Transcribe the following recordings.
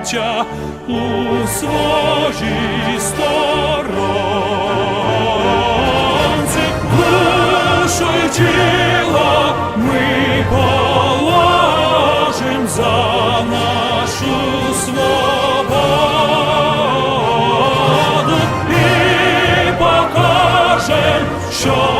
браття, у своїй сторонці, душу тіло ми положим за нашу свободу і покажем, що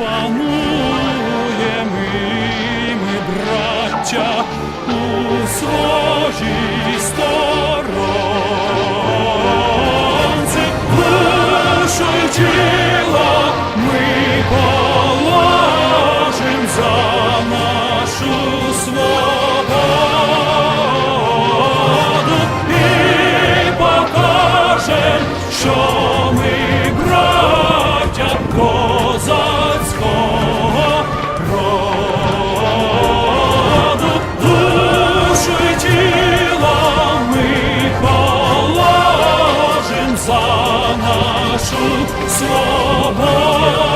запануємо і ми, браття, у своїй сторонці, душу й ми положим за нашу свободу і покажем, що за нашу свободу.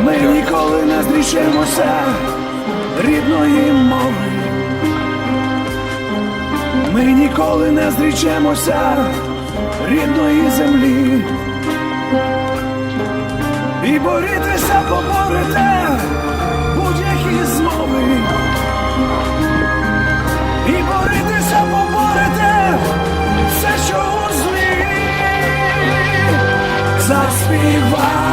Ми ніколи не зрішимося рідної мови. Ми ніколи не зрічемося рідної землі. І борітеся, поборете будь-які змови. І борітеся, поборете все, що у злі. Заспіваймо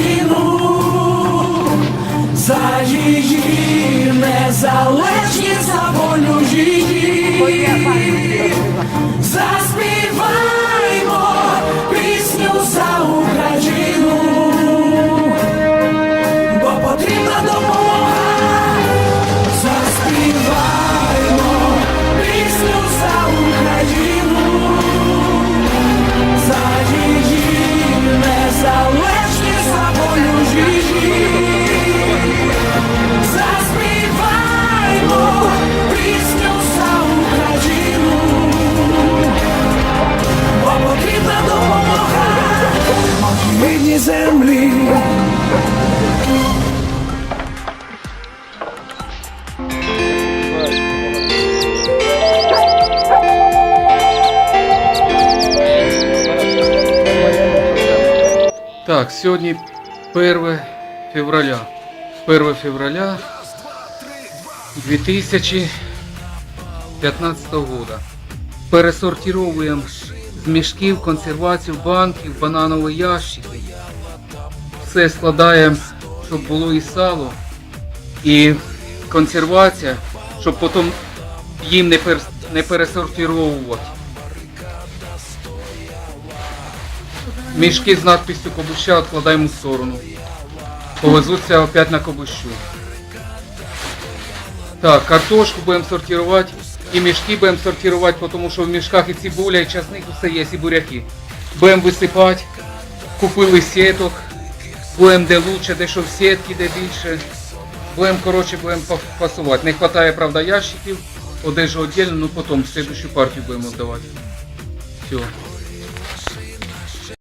країну за її незалежність. Так, сьогодні 1 февраля. 1 февраля 2015 года. Пересортировуємо з мішків, консервацію, банків, бананові ящики. Все складаємо, щоб було і сало, і консервація, щоб потім їм не, пер, Мішки з надписью Кобуща відкладаємо в сторону. Повезуться опять на Кобущу. Так, картошку будемо сортувати. І мішки будемо сортувати, тому що в мішках і цибуля, і часник, все є, і буряки. Будемо висипати. Купили сіток. Будемо де лучше, де що в сітки, де більше. Будемо, коротше, будемо па- пасувати. Не вистачає, правда, ящиків. Одежу віддільно, ну потім в следующую партію будемо віддавати. Все.